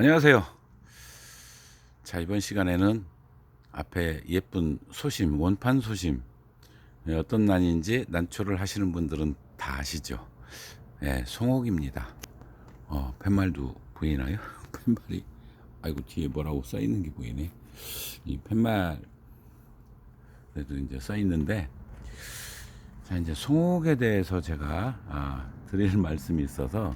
안녕하세요. 자, 이번 시간에는 앞에 예쁜 소심, 원판 소심, 예, 어떤 난인지 난초를 하시는 분들은 다 아시죠? 예, 송옥입니다. 어, 팻말도 보이나요? 팻말이, 아이고, 뒤에 뭐라고 써 있는 게 보이네. 이 팻말, 그래도 이제 써 있는데, 자, 이제 송옥에 대해서 제가, 아, 드릴 말씀이 있어서,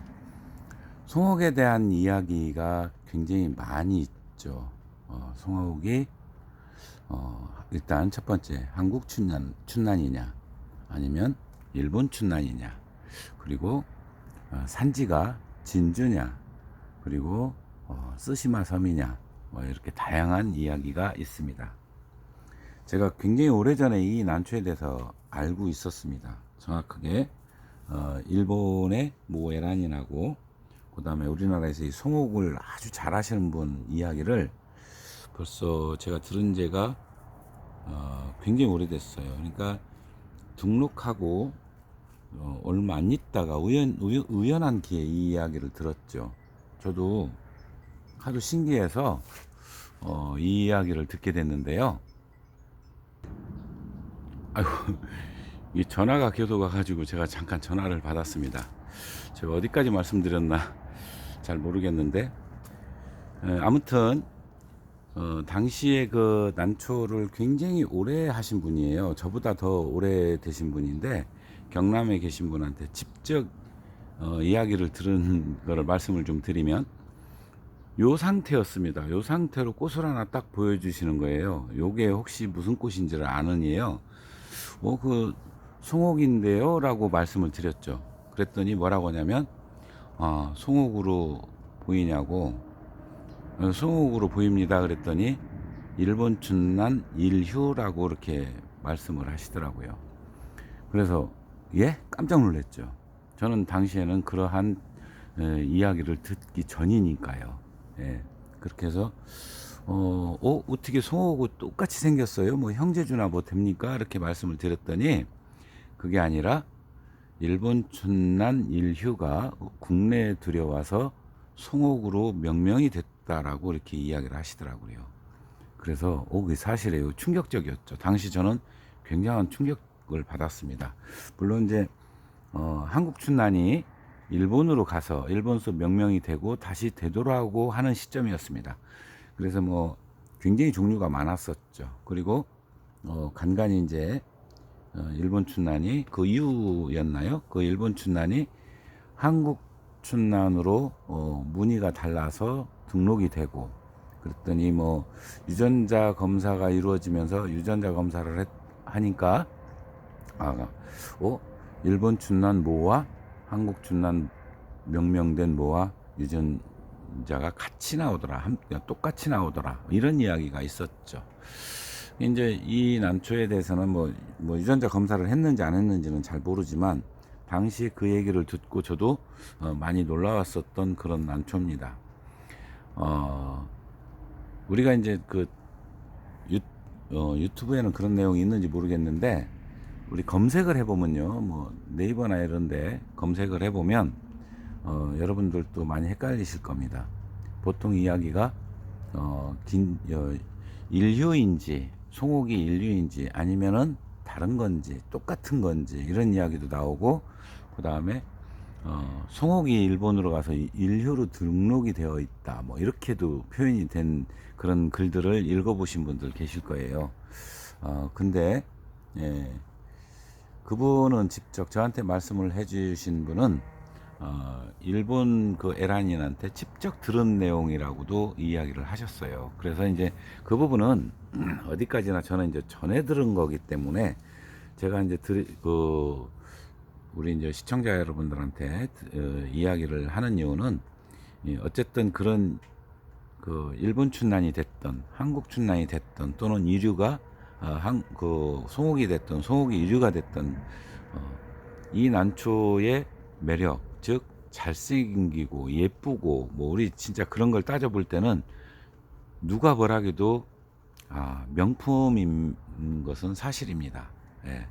송옥에 대한 이야기가 굉장히 많이 있죠. 어, 송옥이 어, 일단 첫 번째 한국 춘난 춘난이냐 아니면 일본 춘난이냐 그리고 어, 산지가 진주냐 그리고 어, 쓰시마 섬이냐 뭐 이렇게 다양한 이야기가 있습니다. 제가 굉장히 오래전에 이 난초에 대해서 알고 있었습니다. 정확하게 어, 일본의 모 에란이라고 그 다음에 우리나라에서 이 송옥을 아주 잘 하시는 분 이야기를 벌써 제가 들은 지가 어, 굉장히 오래됐어요. 그러니까 등록하고 어, 얼마 안 있다가 우연, 우연, 우연한 기회에 이 이야기를 들었죠. 저도 하도 신기해서 어, 이 이야기를 듣게 됐는데요. 아이고, 이 전화가 계속 와가지고 제가 잠깐 전화를 받았습니다. 제가 어디까지 말씀드렸나 잘 모르겠는데 에, 아무튼 어, 당시에 그 난초를 굉장히 오래 하신 분이에요. 저보다 더 오래 되신 분인데 경남에 계신 분한테 직접 어, 이야기를 들은 거를 말씀을 좀 드리면 요 상태였습니다. 요 상태로 꽃을 하나 딱 보여주시는 거예요. 요게 혹시 무슨 꽃인지를 아느니에요. 어, 그 송옥인데요? 라고 말씀을 드렸죠. 그랬더니 뭐라고 하냐면, 아, 송옥으로 보이냐고, 어, 송옥으로 보입니다. 그랬더니, 일본 춘난 일휴라고 이렇게 말씀을 하시더라고요. 그래서, 예? 깜짝 놀랐죠. 저는 당시에는 그러한 에, 이야기를 듣기 전이니까요. 예. 그렇게 해서, 어, 어, 어떻게 송옥하고 똑같이 생겼어요? 뭐 형제주나 뭐 됩니까? 이렇게 말씀을 드렸더니, 그게 아니라 일본 춘난 일휴가 국내에 들여와서 송옥으로 명명이 됐다라고 이렇게 이야기를 하시더라고요. 그래서 오, 그게 사실이에요. 충격적이었죠. 당시 저는 굉장한 충격을 받았습니다. 물론 이제 어, 한국 춘난이 일본으로 가서 일본서 명명이 되고 다시 되돌아오고 하는 시점이었습니다. 그래서 뭐 굉장히 종류가 많았었죠. 그리고 어, 간간히 이제 어, 일본 춘난이 그 이후였나요? 그 일본 춘난이 한국 춘난으로 어, 문의가 달라서 등록이 되고 그랬더니 뭐 유전자 검사가 이루어지면서 유전자 검사를 했, 하니까 아, 어 일본 춘난 모와 한국 춘난 명명된 모와 유전자가 같이 나오더라, 한, 똑같이 나오더라 이런 이야기가 있었죠. 이제 이 난초에 대해서는 뭐, 뭐 유전자 검사를 했는지 안 했는지는 잘 모르지만 당시 그 얘기를 듣고 저도 어, 많이 놀라웠었던 그런 난초입니다. 어, 우리가 이제 그 유, 어, 유튜브에는 그런 내용이 있는지 모르겠는데 우리 검색을 해보면요, 뭐 네이버나 이런데 검색을 해보면 어, 여러분들도 많이 헷갈리실 겁니다. 보통 이야기가 어, 긴, 어, 인류인지 송옥이 인류인지 아니면은 다른 건지 똑같은 건지 이런 이야기도 나오고 그 다음에 어, 송옥이 일본으로 가서 인류로 등록이 되어 있다 뭐 이렇게도 표현이 된 그런 글들을 읽어보신 분들 계실 거예요. 어, 근데 예, 그분은 직접 저한테 말씀을 해주신 분은 어, 일본 그 에란인한테 직접 들은 내용이라고도 이야기를 하셨어요. 그래서 이제 그 부분은 어디까지나 저는 이제 전해 들은 거기 때문에 제가 이제 들, 그, 우리 이제 시청자 여러분들한테 어, 이야기를 하는 이유는 이 어쨌든 그런 그 일본 춘난이 됐던 한국 춘난이 됐던 또는 이류가 어, 한, 그 송옥이 됐던 송옥이 이류가 됐던 어, 이 난초의 매력 즉 잘생기고 예쁘고 뭐 우리 진짜 그런 걸 따져볼 때는 누가 뭐라기도 아, 명품인 것은 사실입니다. 예.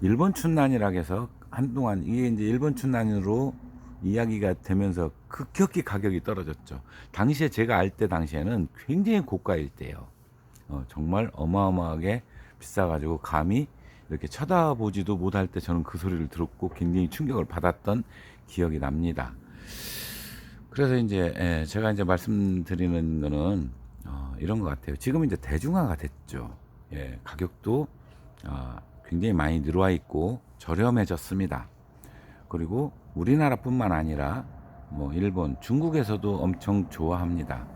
일본 춘난이라 해서 한동안 이게 이제 일본 춘난으로 이야기가 되면서 급격히 가격이 떨어졌죠. 당시에 제가 알 때 당시에는 굉장히 고가일 때예요. 어, 정말 어마어마하게 비싸가지고 감히 이렇게 쳐다보지도 못할 때 저는 그 소리를 들었고 굉장히 충격을 받았던 기억이 납니다. 그래서 이제 예, 제가 이제 말씀드리는 거는 어, 이런 것 같아요. 지금 이제 대중화가 됐죠. 예, 가격도 어, 굉장히 많이 늘어와 있고 저렴해졌습니다. 그리고 우리나라뿐만 아니라 뭐 일본, 중국에서도 엄청 좋아합니다.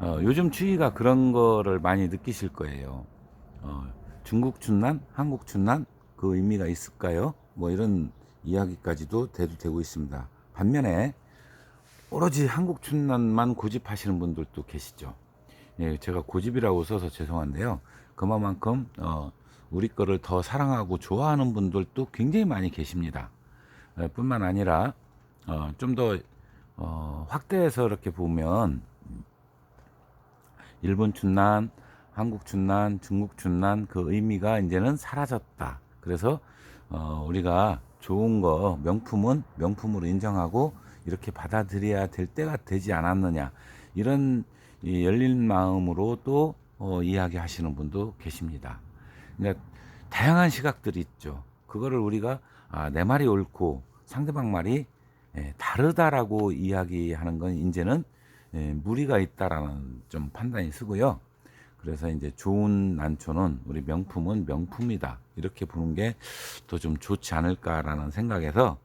어, 요즘 추위가 그런 거를 많이 느끼실 거예요. 어, 중국 춘난, 한국 춘난 그 의미가 있을까요? 뭐 이런 이야기까지도 돼도 되고 있습니다. 반면에 오로지 한국 춘난만 고집하시는 분들도 계시죠. 예, 제가 고집이라고 써서 죄송한데요. 그만큼 어, 우리 거를 더 사랑하고 좋아하는 분들도 굉장히 많이 계십니다. 예, 뿐만 아니라 어, 좀더 어, 확대해서 이렇게 보면 일본 춘난, 한국 춘난, 중국 춘난 그 의미가 이제는 사라졌다. 그래서 어, 우리가 좋은 거 명품은 명품으로 인정하고 이렇게 받아들여야 될 때가 되지 않았느냐 이런 이 열린 마음으로 또 어, 이야기하시는 분도 계십니다. 그러니까 다양한 시각들이 있죠. 그거를 우리가 아, 내 말이 옳고 상대방 말이 예, 다르다라고 이야기하는 건 이제는 예, 무리가 있다라는 좀 판단이 쓰고요. 그래서 이제 좋은 난초는 우리 명품은 명품이다 이렇게 보는 게 더 좀 좋지 않을까라는 생각에서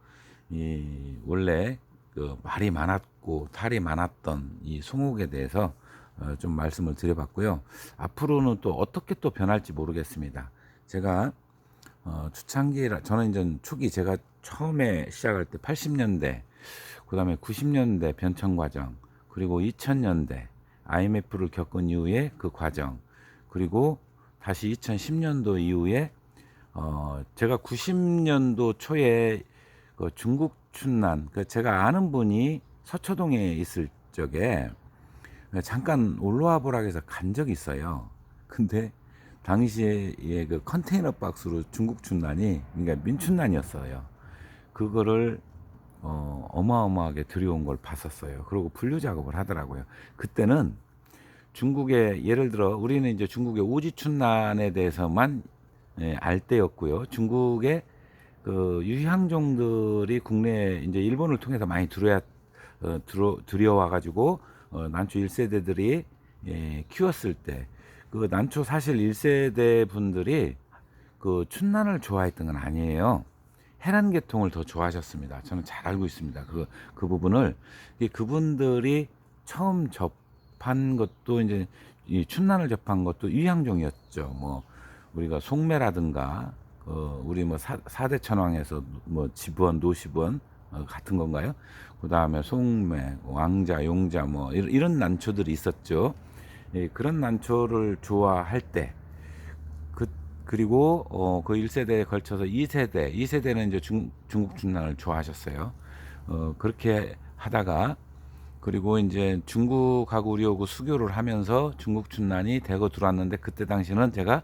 이 원래 그 말이 많았고 탈이 많았던 이 송옥에 대해서 어, 좀 말씀을 드려봤고요. 앞으로는 또 어떻게 또 변할지 모르겠습니다. 제가 어, 초창기라 저는 이제 초기 제가 처음에 시작할 때 80년대 그다음에 90년대 변천 과정 그리고 2000년대 IMF를 겪은 이후에 그 과정 그리고 다시 2010년도 이후에 어 제가 90년도 초에 그 중국 춘난 그 제가 아는 분이 서초동에 있을 적에 잠깐 올라와 보라 해서 간 적이 있어요. 근데 당시에 그 컨테이너 박스로 중국 춘난이 그러니까 민춘난이었어요. 그거를 어, 어마어마하게 들여온 걸 봤었어요. 그리고 분류 작업을 하더라고요. 그때는 중국의 예를 들어 우리는 이제 중국의 오지춘난에 대해서만 예, 알 때였고요. 중국의 그 유향종들이 국내에 이제 일본을 통해서 많이 들어야 어, 들어 들여와 가지고 어, 난초 1세대들이 예, 키웠을 때 그 난초 사실 1세대 분들이 그 춘난을 좋아했던 건 아니에요. 해란 계통을 더 좋아하셨습니다. 저는 잘 알고 있습니다. 그, 그 부분을. 이 그분들이 처음 접한 것도 이제 이 춘난을 접한 것도 유향종이었죠. 뭐, 우리가 송매라든가, 어, 우리 뭐 사, 사대 천왕에서 뭐 지부원, 노시부원, 어, 같은 건가요? 그 다음에 송매, 왕자, 용자 뭐 이런, 이런 난초들이 있었죠. 예, 그런 난초를 좋아할 때, 그, 그리고 어, 그 1세대에 걸쳐서 2세대, 2세대는 이제 중, 중국 춘난을 좋아하셨어요. 어, 그렇게 하다가 그리고 이제 중국하고 우리하고 수교를 하면서 중국 춘난이 대거 들어왔는데 그때 당시는 제가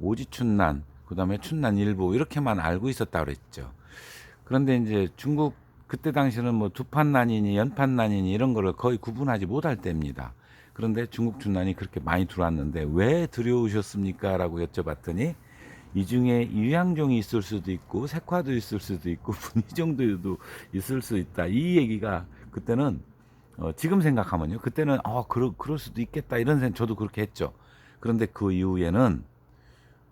오지 춘난, 그다음에 춘난 일부 이렇게만 알고 있었다 그랬죠. 그런데 이제 중국 그때 당시는 뭐 두판 난이니 연판 난이니 이런 거를 거의 구분하지 못할 때입니다. 그런데 중국 춘난이 그렇게 많이 들어왔는데 왜 들여오셨습니까? 라고 여쭤봤더니 이 중에 유양종이 있을 수도 있고 색화도 있을 수도 있고 분이정도도 있을 수 있다. 이 얘기가 그때는 어, 지금 생각하면요. 그때는 어 그럴, 그럴 수도 있겠다 이런 생각 저도 그렇게 했죠. 그런데 그 이후에는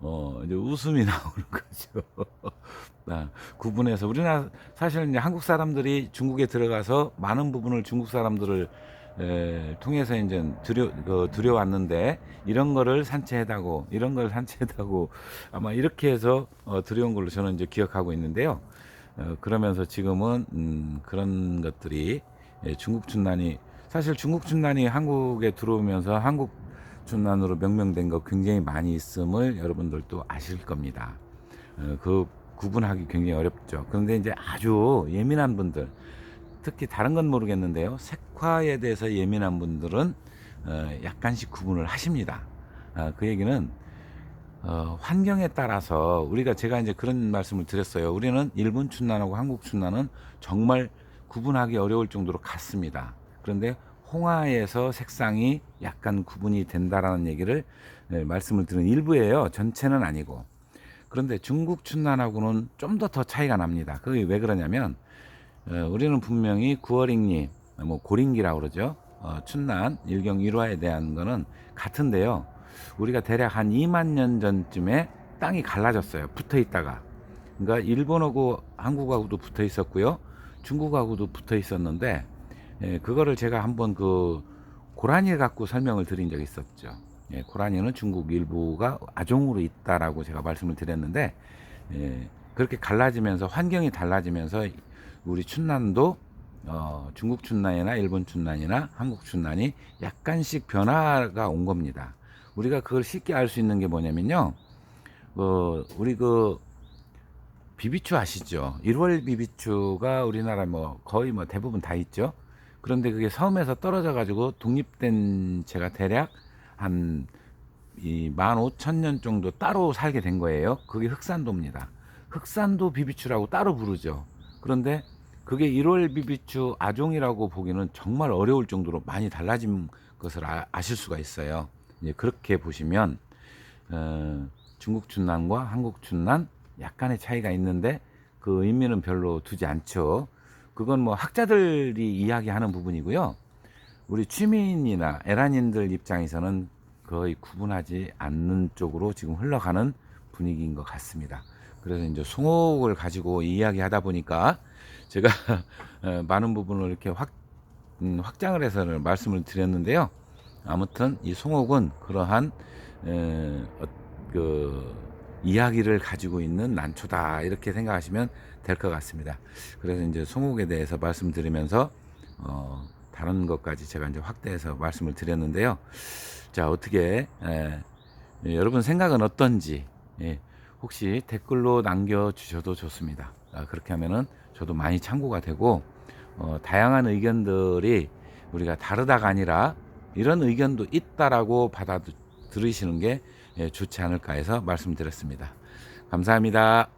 어 이제 웃음이 나오는 거죠. 아, 구분해서 우리나라 사실 이제 한국 사람들이 중국에 들어가서 많은 부분을 중국 사람들을 에, 통해서 이제 들여 그, 들여왔는데 이런 거를 산채해다고 이런 걸 산채해다고 아마 이렇게 해서 어, 들여온 걸로 저는 이제 기억하고 있는데요. 어, 그러면서 지금은 음, 그런 것들이 예, 중국 춘난이 사실 중국 춘난이 한국에 들어오면서 한국 춘난으로 명명된 거 굉장히 많이 있음을 여러분들도 아실 겁니다. 어, 그 구분하기 굉장히 어렵죠. 그런데 이제 아주 예민한 분들 특히 다른 건 모르겠는데요. 색화에 대해서 예민한 분들은 어, 약간씩 구분을 하십니다. 어, 그 얘기는 어, 환경에 따라서 우리가 제가 이제 그런 말씀을 드렸어요. 우리는 일본 춘난하고 한국 춘난은 정말 구분하기 어려울 정도로 같습니다. 그런데 홍화에서 색상이 약간 구분이 된다라는 얘기를 예, 말씀을 드린 일부예요. 전체는 아니고. 그런데 중국 춘난하고는 좀 더더 차이가 납니다. 그게 왜 그러냐면 어, 우리는 분명히 구어링리, 뭐 고링기라고 그러죠. 어, 춘난, 일경 1화에 대한 거는 같은데요. 우리가 대략 한 2만 년 전쯤에 땅이 갈라졌어요. 붙어 있다가. 그러니까 일본하고 한국하고도 붙어 있었고요. 중국하고도 붙어 있었는데 예, 그거를 제가 한번 그 고라니 갖고 설명을 드린 적이 있었죠. 예, 고라니는 중국 일부가 아종으로 있다라고 제가 말씀을 드렸는데 예, 그렇게 갈라지면서 환경이 달라지면서 우리 춘난도 어, 중국 춘난이나 일본 춘난이나 한국 춘난이 약간씩 변화가 온 겁니다. 우리가 그걸 쉽게 알 수 있는 게 뭐냐면요. 어, 우리 그 비비추 아시죠? 1월 비비추가 우리나라 뭐 거의 뭐 대부분 다 있죠. 그런데 그게 섬에서 떨어져 가지고 독립된 제가 대략 한 이 15,000년 정도 따로 살게 된 거예요. 그게 흑산도입니다. 흑산도 비비추라고 따로 부르죠. 그런데 그게 1월 비비추 아종이라고 보기는 정말 어려울 정도로 많이 달라진 것을 아, 아실 수가 있어요. 이제 그렇게 보시면 어, 중국 춘난과 한국 춘난 약간의 차이가 있는데 그 의미는 별로 두지 않죠. 그건 뭐 학자들이 이야기하는 부분이고요. 우리 취미인이나 에란인들 입장에서는 거의 구분하지 않는 쪽으로 지금 흘러가는 분위기인 것 같습니다. 그래서 이제 송옥을 가지고 이야기하다 보니까 제가 어, 많은 부분을 이렇게 확, 음, 확장을 해서 말씀을 드렸는데요. 아무튼 이 송옥은 그러한 에, 어, 그 이야기를 가지고 있는 난초다 이렇게 생각하시면 될 것 같습니다. 그래서 이제 송옥에 대해서 말씀드리면서 어, 다른 것까지 제가 이제 확대해서 말씀을 드렸는데요. 자 어떻게 에, 예, 여러분 생각은 어떤지 예, 혹시 댓글로 남겨주셔도 좋습니다. 아, 그렇게 하면은 저도 많이 참고가 되고 어, 다양한 의견들이 우리가 다르다가 아니라 이런 의견도 있다라고 받아 들으시는 게 예, 좋지 않을까 해서 말씀드렸습니다. 감사합니다.